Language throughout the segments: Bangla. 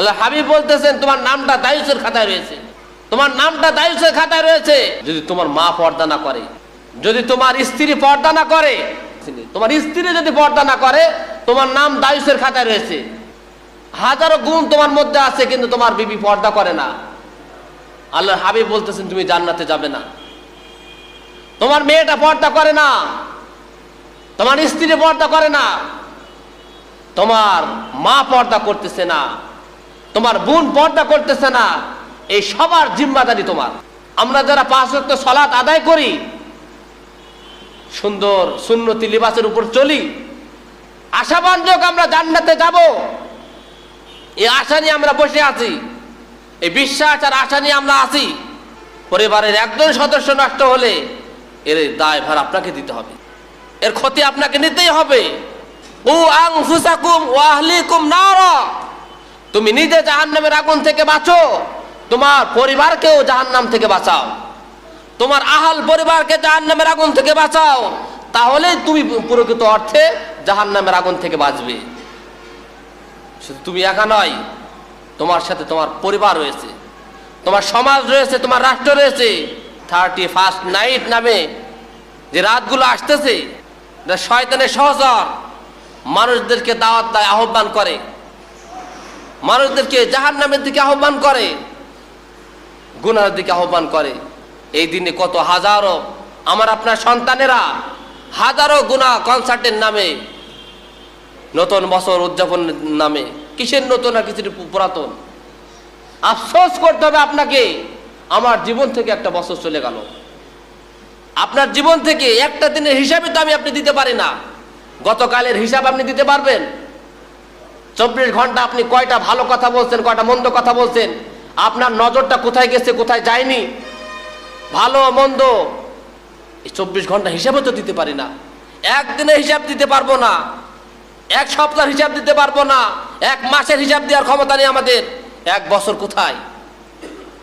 আল্লাহ হাবিব বলতেছেন, তোমার নামটা দায়ুসের খাতায় রয়েছে। তোমার নামটা দায়ুসের খাতায় রয়েছে। যদি তোমার মা পর্দা না করে, যদি তোমার স্ত্রী পর্দা না করে, তোমার স্ত্রী যদি পর্দা না করে, তোমার নাম দায়ুসের খাতায় রয়েছে। হাজারো গুণ তোমার মধ্যে আছে, কিন্তু তোমার বিবি পর্দা করে না। আল্লাহ হাবিব বলতেছেন, তুমি জান্নাতে যাবে না। তোমার মেয়েটা পর্দা করে না। তোমার স্ত্রী পর্দা করে না। তোমার মা পর্দা করতেছে না। তোমার বোন পর্দা করতেছে না, এই সবার জিম্মাদারি তোমার। আমরা যারা পাঁচ ওয়াক্ত সলাৎ আদায় করি, সুন্দর সুন্নতি লিবাসের উপর চলি আশাবাঞ্জক আমরা জান্নাতে যাব। এই আশা নিয়ে আমরা বসে আছি, এই বিশ্বাস আর আশা নিয়ে আমরা আছি। পরিবারের একজন সদস্য নষ্ট হলে এর দায় ভার আপনাকে দিতে হবে। এর ক্ষতি আপনাকে নিতেই হবে। ও আংফুসাকুম ও আহলিকুম নারা। তুমি নিজে জাহান্নামের আগুন থেকে বাঁচো। তোমার পরিবারকেও জাহান্নাম থেকে বাঁচাও। তোমার আহাল পরিবারকে জাহান্নামের আগুন থেকে বাঁচাও। তাহলেই তুমি প্রকৃত অর্থে জাহান্নামের আগুন থেকে বাঁচবে। তুমি একা নয়, তোমার সাথে তোমার পরিবার রয়েছে। তোমার সমাজ রয়েছে, তোমার রাষ্ট্র রয়েছে। থার্টি ফার্স্ট নাইট নামে যে রাতগুলো আসতেছে শয়তানের সহচর। মানুষদেরকে দাওয়াত দেয়, আহ্বান করে। মানুষদেরকে জাহান নামের দিকে আহ্বান করে, গুনার দিকে আহ্বান করে। এই দিনে কত হাজারো আমার আপনার সন্তানেরা হাজারো গুণা কনসার্টের নামে, নতুন বছর উদযাপন নামে, কিসের নতুন আর কিছু পুরাতন? আফসোস করতে হবে আপনাকে, আমার জীবন থেকে একটা বছর চলে গেল। আপনার জীবন থেকে একটা দিনের হিসাবে তো আমি আপনি দিতে পারি না। গতকালের হিসাব আপনি দিতে পারবেন? চব্বিশ ঘণ্টা আপনি কয়টা ভালো কথা বলছেন, কয়টা মন্দ কথা বলছেন? আপনার নজরটা কোথায় গেছে, কোথায় যায়নি? ভালো, মন্দ? এই চব্বিশ ঘণ্টা হিসাবে তো দিতে পারি না। একদিনে হিসাব দিতে পারব না। এক সপ্তাহ হিসাব দিতে পারব না। এক মাসের হিসাব দেওয়ার ক্ষমতা নেই আমাদের। এক বছর কোথায়?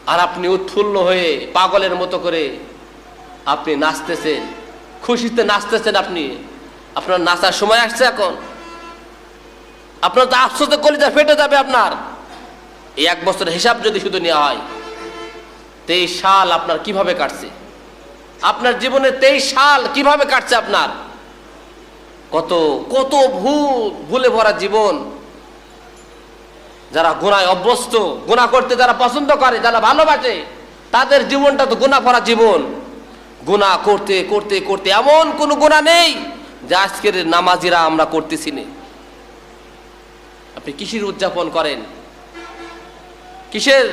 আর আপনি উৎফুল্ল হয়ে পাগলের মতো করে আপনি নাচতেছেন। খুশিতে নাচতেছেন আপনি। আপনার নাচার সময় আসছে এখন। আপনার তো আফসোসে কলিজা ফেটে যাবে আপনার। এই এক বছরের হিসাব যদি শুধু নেওয়া হয়, তেইশ সাল আপনার কীভাবে কাটছে? আপনার জীবনে তেইশ সাল কীভাবে কাটছে আপনার? কত কত ভুল, ভুলে ভরা জীবন। যারা গুণায় অভ্যস্ত গুণা করতে যারা পছন্দ করে, যারা ভালোবাসে, তাদের জীবনটা তো গুণা ভরা জীবন। গুণা করতে করতে করতে এমন কোনো গুণা নেই যে আজকের নামাজিরা আমরা করতেছি না। আপনি কিসের উদযাপন করেন। কিসের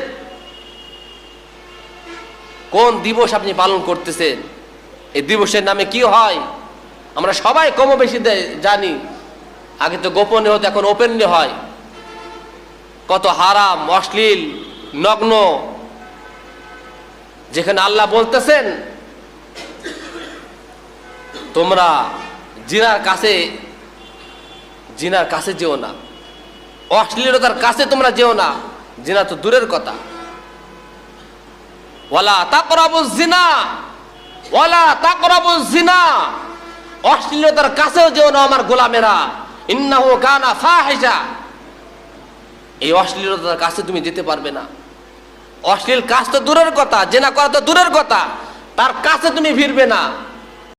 কোন দিবস আপনি পালন করতেছেন? এই দিবসের নামে কি হয়? আমরা সবাই কম বেশি জানি। আগে তো গোপনে হতো, এখন ওপেনলি হয়। কত হারাম, অশ্লীল, নগ্ন। যেখানে আল্লাহ বলতেছেন, তোমরা জিনার কাছে জিনার কাছে যেও না। অশ্লীলতার কাছে তোমরা যেও না, জিনা তো দূরের কথা। ওয়ালা তাকরাবু জিনা, ওয়ালা তাকরাবু জিনা, অশ্লীলতার কাছেও যেও না আমার গোলামেরা। ইন্নাহু কানা ফাহিশা। এই অশ্লীলতার কাছে তুমি যেতে পারবে না। অশ্লীল কাজ তো দূরের কথা, জেনা করা তো দূরের কথা, তার কাছে তুমি ফিরবে না।